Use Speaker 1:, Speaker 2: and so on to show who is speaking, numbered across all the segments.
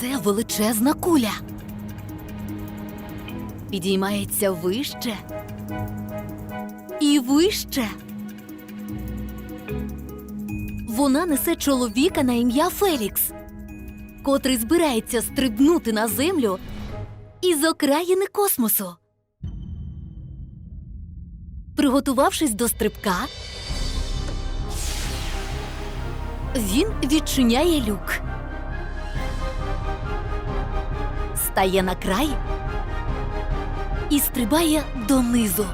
Speaker 1: Це величезна куля. Підіймається вище і вище. Вона несе чоловіка на ім'я Фелікс, котрий збирається стрибнути на землю із окраїни космосу. Приготувавшись до стрибка, він відчиняє люк. Стає на край і стрибає донизу.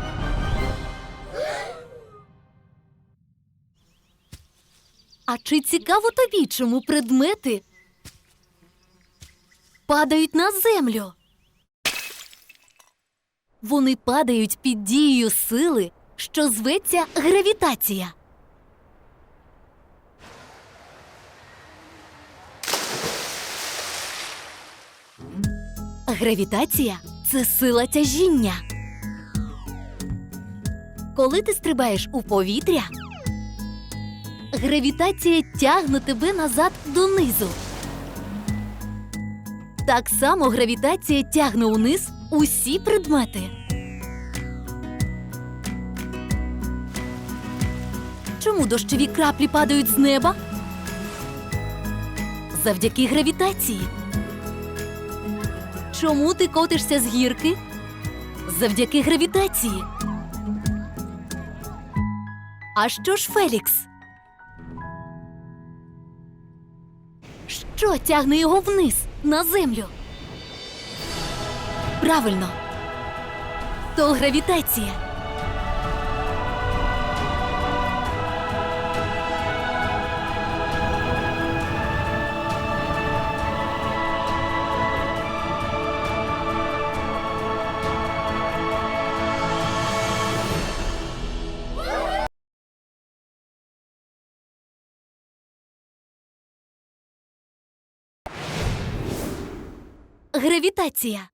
Speaker 1: А чи цікаво тобі, чому предмети падають на землю? Вони падають під дією сили, що зветься гравітація. Гравітація це сила тяжіння. Коли ти стрибаєш у повітря, гравітація тягне тебе назад донизу. Так само гравітація тягне униз усі предмети. Чому дощові краплі падають з неба? Завдяки гравітації. Чому ти котишся з гірки? Завдяки гравітації. А що ж Фелікс? Що тягне його вниз на землю? Правильно. То гравітація. Гравітація.